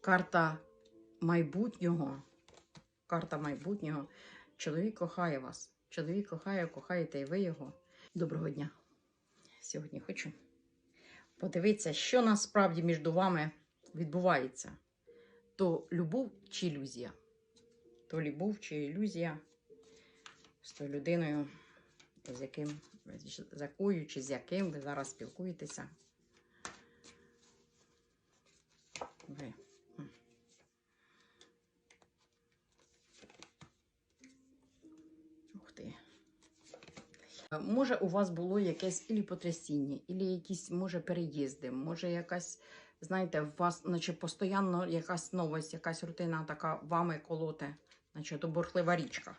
карта майбутнього. Карта майбутнього. Чоловік кохає вас. Чоловік кохає, кохаєте і ви його. Доброго дня. Сьогодні хочу подивитися, що насправді між вами відбувається. То любов чи ілюзія? То любов чи ілюзія з тою людиною, з яким з якою чи з яким ви зараз спілкуєтеся. Ви. М. Ух ти. Е, Може, у вас було якесь ілі потрясіння, ілі якісь, може, переїзди, може, якась, знаєте, у вас, наче постійно якась новость, якась рутина така вами колоте, наче то бурхлива річка.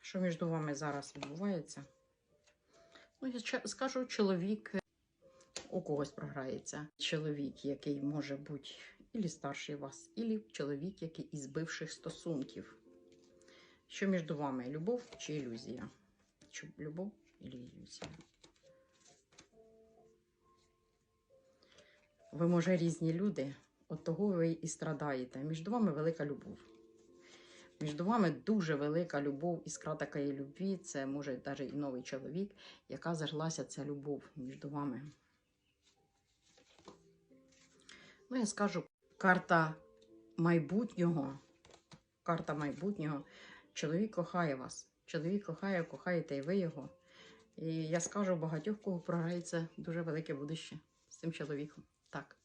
Що між вами зараз відбувається? Ну, я скажу, чоловік у когось програється. Чоловік, який може бути ілі старший вас, ілі чоловік, який із бивших стосунків. Що між вами? Любов чи ілюзія? Чи любов чи ілюзія? Ви, може, різні люди, от того ви і страдаєте. Між вами велика любов. Між вами дуже велика любов, іскра такої любві. Це може навіть і новий чоловік, яка зажглася ця любов між вами. Ну, я скажу, карта майбутнього. Карта майбутнього. Чоловік кохає вас. Чоловік кохає, кохаєте і ви його. І я скажу, багатьох кого програється дуже велике будуще з цим чоловіком. Так.